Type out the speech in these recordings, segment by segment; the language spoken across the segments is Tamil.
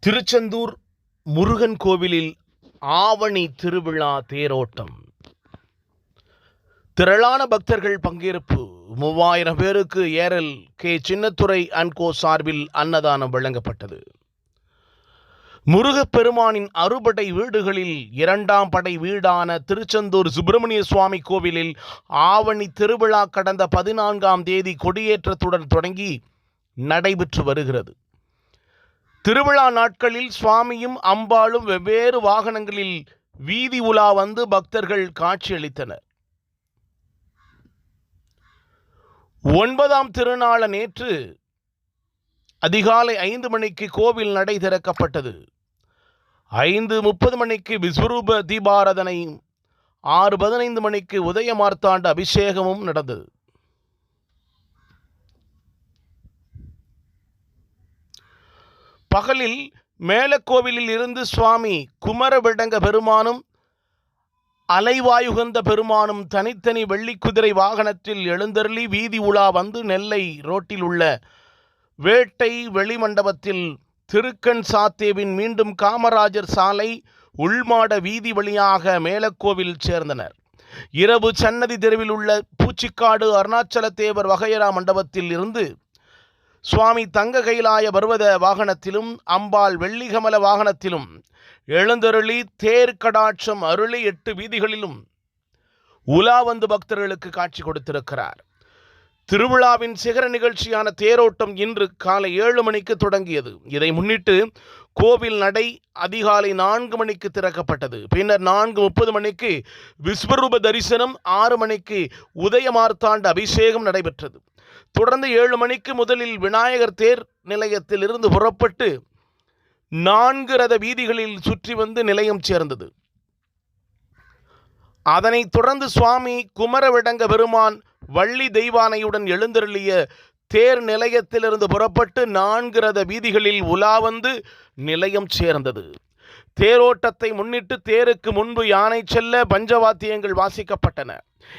திருச்செந்தூர் முருகன் கோவிலில் ஆவணி திருவிழா தேரோட்டம். திரளான பக்தர்கள் பங்கேற்பு. மூவாயிரம் பேருக்கு ஏரல் கே. சின்னத்துறை அன்கோ சார்பில் அன்னதானம் வழங்கப்பட்டது. முருகப்பெருமானின் அறுபடை வீடுகளில் இரண்டாம் படை வீடான திருச்செந்தூர் சுப்பிரமணிய சுவாமி கோவிலில் ஆவணி திருவிழா கடந்த பதினான்காம் தேதி கொடியேற்றத்துடன் தொடங்கி நடைபெற்று வருகிறது. திருவிழா நாட்களில் சுவாமியும் அம்பாளும் வெவ்வேறு வாகனங்களில் வீதி உலா வந்து பக்தர்கள் காட்சியளித்தனர். ஒன்பதாம் திருநாள நேற்று அதிகாலை ஐந்து மணிக்கு கோவில் நடை திறக்கப்பட்டது. ஐந்து முப்பது மணிக்கு விஸ்வரூப தீபாரதனையும் ஆறு பதினைந்து மணிக்கு உதயமார்த்தாண்ட அபிஷேகமும் நடந்தது. பகலில் மேலக்கோவிலில் இருந்து சுவாமி குமரவிடங்க பெருமானும் அலைவாயுகந்த பெருமானும் தனித்தனி வெள்ளிக்குதிரை வாகனத்தில் எழுந்தருளி வீதி உலா வந்து நெல்லை ரோட்டில் உள்ள வேட்டை வெளிமண்டபத்தில் திருக்கண் சாத்தேவின் மீண்டும் காமராஜர் சாலை உள்மாட வீதி வழியாக மேலக்கோவில் சேர்ந்தனர். இரவு சன்னதி தெருவில் உள்ள பூச்சிக்காடு அருணாச்சல தேவர் வகையரா மண்டபத்தில் இருந்து சுவாமி தங்க கைலாய பர்வத வாகனத்திலும் அம்பாள் வெள்ளிகமல வாகனத்திலும் எழுந்தருளி தேர் கடாட்சம் அருளி எட்டு வீதிகளிலும் உலா வந்து பக்தர்களுக்கு காட்சி கொடுத்திருக்கிறார். திருவிழாவின் சிகர நிகழ்ச்சியான தேரோட்டம் இன்று காலை ஏழு மணிக்கு தொடங்கியது. இதை முன்னிட்டு கோவில் நடை அதிகாலை நான்கு மணிக்கு திறக்கப்பட்டது. பின்னர் நான்கு முப்பது மணிக்கு விஸ்வரூப தரிசனம் ஆறு மணிக்கு உதயமார்த்தாண்ட அபிஷேகம் நடைபெற்றது. தொடர்ந்து ஏழு மணிக்கு முதலில் விநாயகர் தேர் நிலையத்தில் இருந்து புறப்பட்டு நான்கு ரத வீதிகளில் சுற்றி வந்து நிலையம் சேர்ந்தது. அதனைத் தொடர்ந்து சுவாமி குமரவிடங்க பெருமான் வள்ளி தெய்வானையுடன் எழுந்தருளிய தேர் நிலையத்திலிருந்து புறப்பட்டு நான்கு ரத வீதிகளில் உலா வந்து நிலையம் சேர்ந்தது. தேரோட்டத்தை முன்னிட்டு தேருக்கு முன்பு யானை செல்ல பஞ்சவாத்தியங்கள் வாசிக்கப்பட்டன.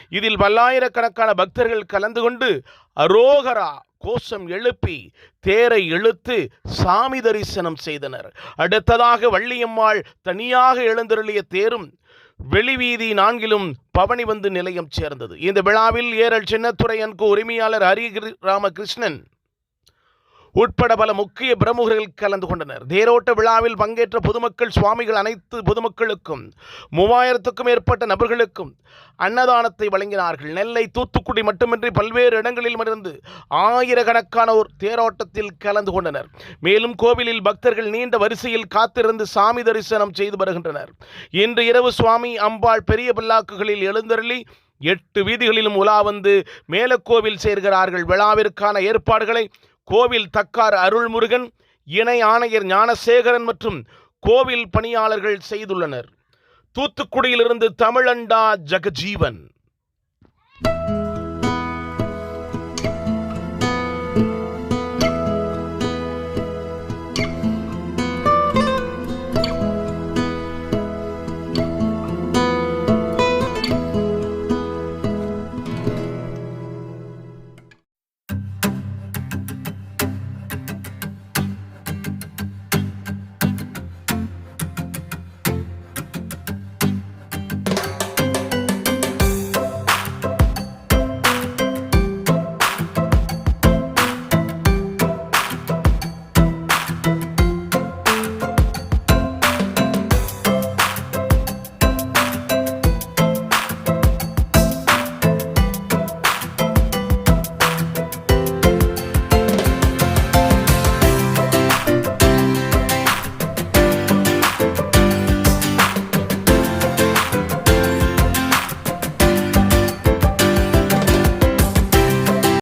இதில் பல்லாயிரக்கணக்கான பக்தர்கள் கலந்து கொண்டு அரோகரா கோஷம் எழுப்பி தேரை இழுத்து சாமி தரிசனம் செய்தனர். அடுத்ததாக வள்ளியம்மாள் தனியாக எழுந்தருளிய தேரும் வெளிவீதி நான்கிலும் பவனி வந்து நிலையம் சேர்ந்தது. இந்த விழாவில் ஏரல் சின்னத்துறையன்கு உரிமையாளர் ஹரி ராமகிருஷ்ணன் உட்பட பல முக்கிய பிரமுகர்கள் கலந்து கொண்டனர். தேரோட்ட விழாவில் பங்கேற்ற பொதுமக்கள் சுவாமிகள் அனைத்து பொதுமக்களுக்கும் மூவாயிரத்துக்கும் மேற்பட்ட நபர்களுக்கும் அன்னதானத்தை வழங்கினார்கள். நெல்லை தூத்துக்குடி மட்டுமின்றி பல்வேறு இடங்களிலும் இருந்து ஆயிரக்கணக்கானோர் தேரோட்டத்தில் கலந்து கொண்டனர். மேலும் கோவிலில் பக்தர்கள் நீண்ட வரிசையில் காத்திருந்து சாமி தரிசனம் செய்து வருகின்றனர். இன்று இரவு சுவாமி அம்பாள் பெரிய பல்லாக்குகளில் எழுந்தருளி எட்டு வீதிகளிலும் உலா வந்து மேலக்கோவில் சேர்கிறார்கள். விழாவிற்கான ஏற்பாடுகளை கோவில் தக்கார் அருள்முருகன் இணை ஆணையர் ஞானசேகரன் மற்றும் கோவில் பணியாளர்கள் செய்துள்ளனர். தூத்துக்குடியிலிருந்து தமிழண்டா ஜெகஜீவன்.